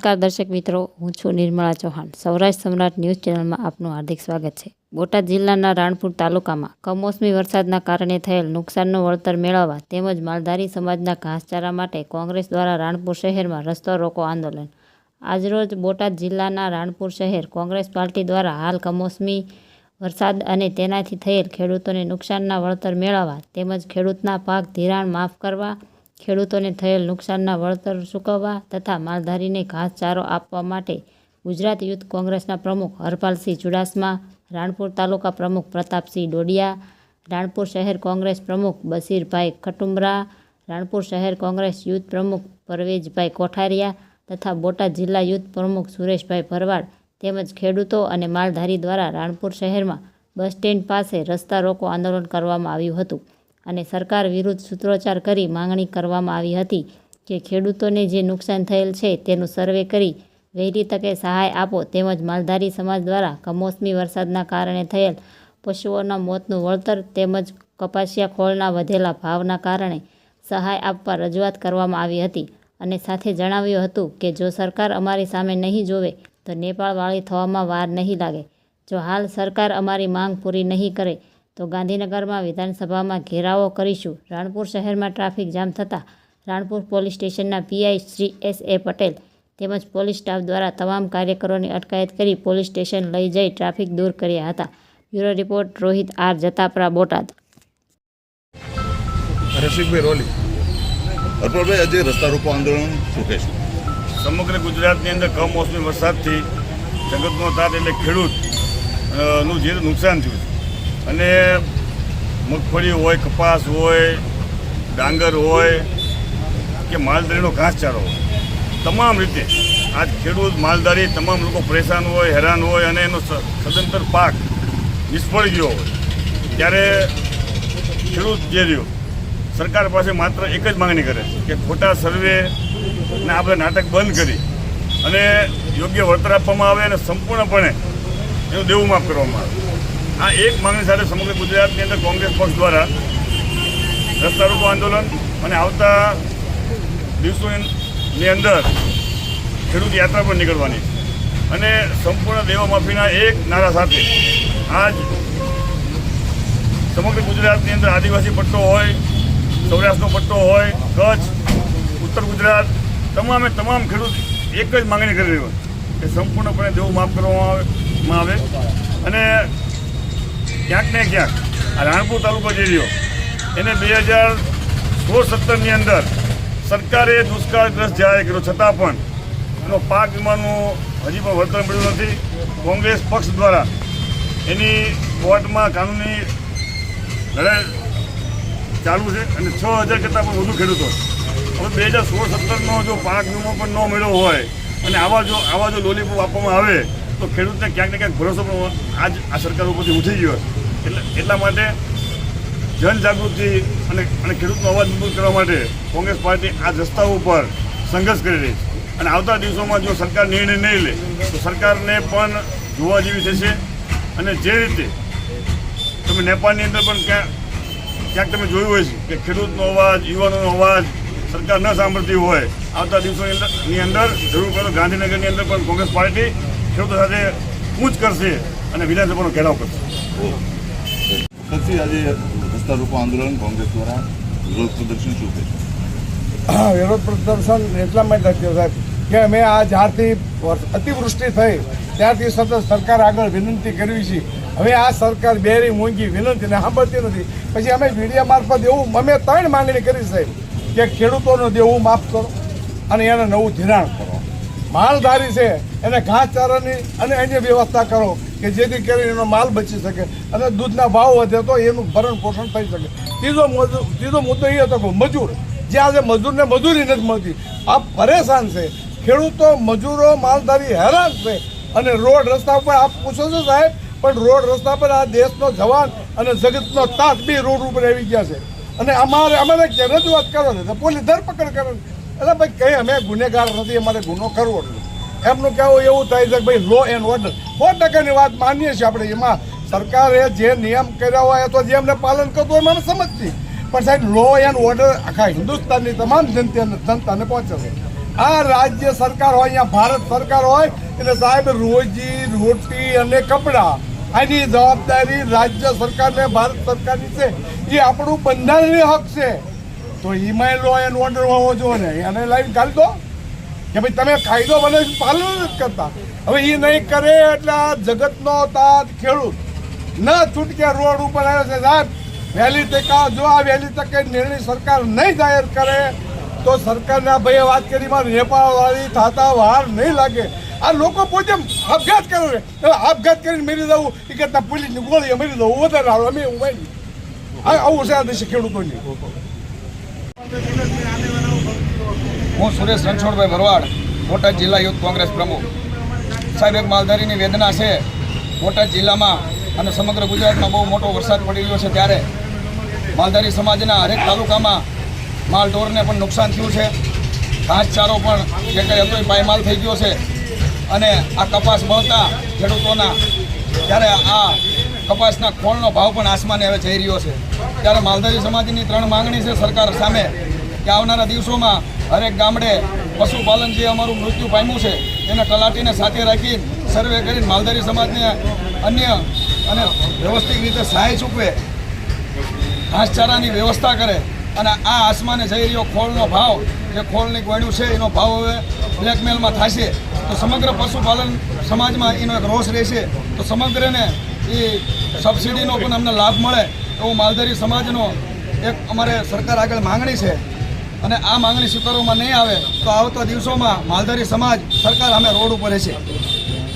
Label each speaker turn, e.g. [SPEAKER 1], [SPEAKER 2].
[SPEAKER 1] નમસ્કાર દર્શક મિત્રો, હું છું નિર્મળા ચૌહાણ. સૌરાષ્ટ્ર સમ્રાટ ન્યૂઝ ચેનલમાં આપનું હાર્દિક સ્વાગત છે. બોટાદ જિલ્લાના રાણપુર તાલુકામાં કમોસમી વરસાદના કારણે થયેલ નુકસાનનું વળતર મેળવવા તેમજ માલધારી સમાજના ઘાસચારા માટે કોંગ્રેસ દ્વારા રાણપુર શહેરમાં રસ્તો રોકો આંદોલન. આજરોજ બોટાદ જિલ્લાના રાણપુર શહેર કોંગ્રેસ પાર્ટી દ્વારા હાલ કમોસમી વરસાદ અને તેનાથી થયેલ ખેડૂતોને નુકસાનના વળતર મેળવવા તેમજ ખેડૂતના પાક ધિરાણ માફ કરવા ખેડૂતોને થયેલ નુકસાનના વળતર ચૂકવવા તથા માલધારીને ઘાસચારો આપવા માટે ગુજરાત યુથ કોંગ્રેસના પ્રમુખ હરપાલસિંહ ચુડાસમા, રાણપુર તાલુકા પ્રમુખ પ્રતાપસિંહ ડોડિયા, રાણપુર શહેર કોંગ્રેસ પ્રમુખ બશીરભાઈ ખટુમરા રાણપુર શહેર કોંગ્રેસ યુથ પ્રમુખ પરવેજભાઈ કોઠારિયા તથા બોટાદ જિલ્લા યુથ પ્રમુખ સુરેશભાઈ ભરવાડ તેમજ ખેડૂતો અને માલધારી દ્વારા રાણપુર શહેરમાં બસ સ્ટેન્ડ પાસે રસ્તા રોકો આંદોલન કરવામાં આવ્યું હતું. અને સરકાર વિરુદ્ધ સૂત્રોચ્ચાર કરી માંગણી કરવામાં આવી હતી કે ખેડૂતોને જે નુકસાન થયેલ છે તેનું સર્વે કરી વહેલી તકે સહાય આપો તેમજ માલધારી સમાજ દ્વારા કમોસમી વરસાદના કારણે થયેલ પશુઓના મોતનું વળતર તેમજ કપાસિયા ખોળના વધેલા ભાવના કારણે સહાય આપવા રજૂઆત કરવામાં આવી હતી અને સાથે જણાવ્યું હતું કે જો સરકાર અમારી સામે નહીં જોવે તો નેપાળવાળી થવામાં વાર નહીં લાગે. જો હાલ સરકાર અમારી માંગ પૂરી નહીં કરે તો ગાંધીનગરમાં વિધાનસભામાં ઘેરાવો કરીશું. રાણપુર શહેરમાં ટ્રાફિક જામ થતાં રાણપુર પોલીસ સ્ટેશનના PI Shri S A Patel તેમજ પોલીસ સ્ટાફ દ્વારા તમામ કાર્યકરોની અટકાયત કરી પોલીસ સ્ટેશન લઈ જઈ ટ્રાફિક દૂર કર્યા હતા. Bureau report Rohit R Jatapara Botad.
[SPEAKER 2] Rasikbhai Roli.
[SPEAKER 3] Arpanbhai આજે રસ્તા રોકો આંદોલન શું કહેશું?
[SPEAKER 2] સમગ્ર ગુજરાતની અંદર કમોસમી વરસાદથી જગતનો તાત એટલે ખેડૂતનું જે નુકસાન થયું છે. અને મગફળી હોય, કપાસ હોય, ડાંગર હોય કે માલધારીનો ઘાસચારો હોય. તમામ રીતે આજ ખેડૂત માલધારી તમામ લોકો પરેશાન હોય, હેરાન હોય અને એનો સદંતર પાક નિષ્ફળ ગયો હોય. ત્યારે ખેડૂત જે રહ્યો, સરકાર પાસે માત્ર એક જ માંગણી કરે છે કે ખોટા સર્વે ને આપણે નાટક બંધ કરી અને યોગ્ય વળતર આપવામાં આવે અને સંપૂર્ણપણે એનું દેવું માફ કરવામાં આવે. આ એક માંગણી સાથે સમગ્ર ગુજરાતની અંદર કોંગ્રેસ પક્ષ દ્વારા રસ્તા રોકો આંદોલન અને આવતા દિવસોની અંદર ખેડૂત યાત્રા પર નીકળવાની અને સંપૂર્ણ દેવા માફીના એક નારા સાથે આજ સમગ્ર ગુજરાતની અંદર આદિવાસી પટ્ટો હોય, સૌરાષ્ટ્રનો પટ્ટો હોય, કચ્છ, ઉત્તર ગુજરાત, તમામે તમામ ખેડૂત એક જ માંગણી કરી રહ્યો કે સંપૂર્ણપણે દેવું માફ કરવામાં આવે. અને ક્યાંક ને ક્યાંક આ રાણપુર તાલુકો જે રહ્યો, એને બે હજાર સોળ સત્તરની અંદર સરકારે દુષ્કાળગ્રસ્ત જાહેર કર્યો. છતાં પણ એનો પાક વીમાનું હજી પણ વળતર મળ્યું નથી. કોંગ્રેસ પક્ષ દ્વારા એની કોર્ટમાં કાનૂની લડાઈ ચાલુ છે અને છ હજાર કરતાં પણ વધુ ખેડૂતો. હવે બે હજાર સોળ સત્તરનો જો પાક વીમો પણ ન મળ્યો હોય અને આવા જો આવા જો લોલીપોપ આપવામાં આવે તો ખેડૂતને ક્યાંક ને ક્યાંક ભરોસો પણ આજ આ સરકાર ઉપરથી ઉઠી ગયો એટલે એટલા માટે જનજાગૃતિ અને અને ખેડૂતનો અવાજ મજબૂત કરવા માટે કોંગ્રેસ પાર્ટી આ રસ્તાઓ ઉપર સંઘર્ષ કરી રહી છે. અને આવતા દિવસોમાં જો સરકાર નિર્ણય નહીં લે, તો સરકારને પણ જોવા જેવી થશે. અને જે રીતે તમે નેપાળની અંદર પણ ક્યાં ક્યાંક તમે જોયું હોય છે કે ખેડૂતનો અવાજ, યુવાનોનો અવાજ સરકાર ન સાંભળતી હોય, આવતા દિવસોની અંદર જરૂર કરો ગાંધીનગરની અંદર પણ કોંગ્રેસ પાર્ટી ખેડૂતો સાથે કૂચ કરશે અને વિધાનસભાનો ઘેરાવ કરશે.
[SPEAKER 3] પછી આજે રસ્તા રોકો આંદોલન કોંગ્રેસ દ્વારા વિરોધ પ્રદર્શન શું કહેશું?
[SPEAKER 4] વિરોધ પ્રદર્શન એટલા માટે થયું સાહેબ કે અમે આ જ્યારથી અતિવૃષ્ટિ થઈ ત્યારથી સતત સરકાર આગળ વિનંતી કરવી છે. હવે આ સરકાર બેરી મોંઘી વિનંતીને સાંભળતી નથી. પછી અમે મીડિયા મારફત એવું અમે ત્રણ માંગણી કરી સાહેબ કે ખેડૂતોનું દેવું માફ કરો. અને એને નવું ધિરાણ કરો. માલધારી છે, એને ઘાસચારાની અને અન્ય વ્યવસ્થા કરો કે જેથી કરીને એનો માલ બચી શકે અને દૂધના ભાવ વધે તો એનું ભરણ પોષણ થઈ શકે. ત્રીજો ત્રીજો મુદ્દો એ હતો કે મજૂર. જે આજે મજૂરને મજૂરી નથી મળતી. આ પરેશાન છે. ખેડૂતો, મજૂરો, માલધારી હેરાન છે. અને રોડ રસ્તા ઉપર આપ પૂછો છો સાહેબ, પણ રોડ રસ્તા પર આ દેશનો જવાન અને જગતનો તાત બી રોડ ઉપર આવી ગયા છે. અને અમારે અમારે રજૂઆત કરો ને પોલીસ ધરપકડ કરે એટલે ભાઈ કંઈ અમે ગુનેગાર નથી, અમારે ગુનો કરવો એમનું કહેવું એવું થાય છે કે ભાઈ લો એન્ડ ઓર્ડર સો ટકાની વાત માનીએ છીએ આપણે. એમાં સરકારે જે નિયમ કર્યા હોય તો જે એમને પાલન કરતું હોય મને સમજતી. પણ સાહેબ લો એન્ડ ઓર્ડર આખા હિન્દુસ્તાનની તમામ જનતાને જનતાને પહોંચે છે. આ રાજ્ય સરકાર હોય, અહીંયા ભારત સરકાર હોય, એટલે સાહેબ, રોજી, રોટી અને કપડાં આની જવાબદારી રાજ્ય સરકારને, ભારત સરકારની છે. એ આપણું બંધારણીય હક છે. તો એમાં લો એનો ઓર્ડર હોવો જોઈએ એને લાઈન કાઢી દો. કે ભાઈ તમે કાયદો બને પાલન નથી કરતા. હવે એ નહીં કરે એટલે આ જગતનો તાત ખેડૂત. ન છૂટકે રોડ ઉપર આવ્યો છે, સાહેબ, વહેલી તકે જો, આ વહેલી તકે નિર્ણય સરકાર નહીં જાહેર કરે, તો સરકારના ભાઈએ વાત કરી, મારે નેપાળવાળી થાતા વાર નહીં લાગે. આ લોકો પોતે આપઘાત કરે છે. આપઘાત કરીને મરી જવું એ કરતા પોલીસની ગોળી મરી જવું, વધારે સારું અમે. આ આવું છે આ દેશે ખેડૂતોની.
[SPEAKER 5] હું સુરેશ રણછોડભાઈ ભરવાડ, બોટાદ જિલ્લા યુથ કોંગ્રેસ પ્રમુખ. સાહેબ, એક માલધારીની વેદના છે. બોટાદ જિલ્લામાં અને સમગ્ર ગુજરાતમાં બહુ મોટો વરસાદ પડી રહ્યો છે ત્યારે માલધારી સમાજના હરેક તાલુકામાં માલ ઢોરને પણ નુકસાન થયું છે. ઘાસચારો પણ જે કંઈ હતો પાયમાલ થઈ ગયો છે. અને આ કપાસ બળતા ખેડૂતોના. ત્યારે આ કપાસના ખોળનો ભાવ પણ આસમાને હવે જઈ રહ્યો છે. ત્યારે માલધારી સમાજની ત્રણ માંગણી છે સરકાર સામે કે આવનારા દિવસોમાં હરેક ગામડે પશુપાલન જે અમારું મૃત્યુ પામ્યું છે, એને તલાટીને સાથે રાખી સર્વે કરીને માલધારી સમાજને અન્ય અને વ્યવસ્થિત રીતે સહાય ચૂકવે, ઘાસચારાની વ્યવસ્થા કરે અને આ આસમાને જઈ રહ્યો ખોળનો ભાવ, જે ખોળની ગોળ્યું છે, એનો ભાવ હવે બ્લેકમેલમાં થશે. તો સમગ્ર પશુપાલન સમાજમાં એનો એક રોષ રહેશે. તો સમગ્રને એ સબસિડીનો પણ અમને લાભ મળે એવો માલધારી સમાજનો એક અમારે સરકાર આગળ માંગણી છે. અને આ માંગણી સ્વીકારવામાં નહીં આવે તો આવતા દિવસોમાં માલધારી સમાજ સરકાર અમે રોડ ઉપર રહેશે.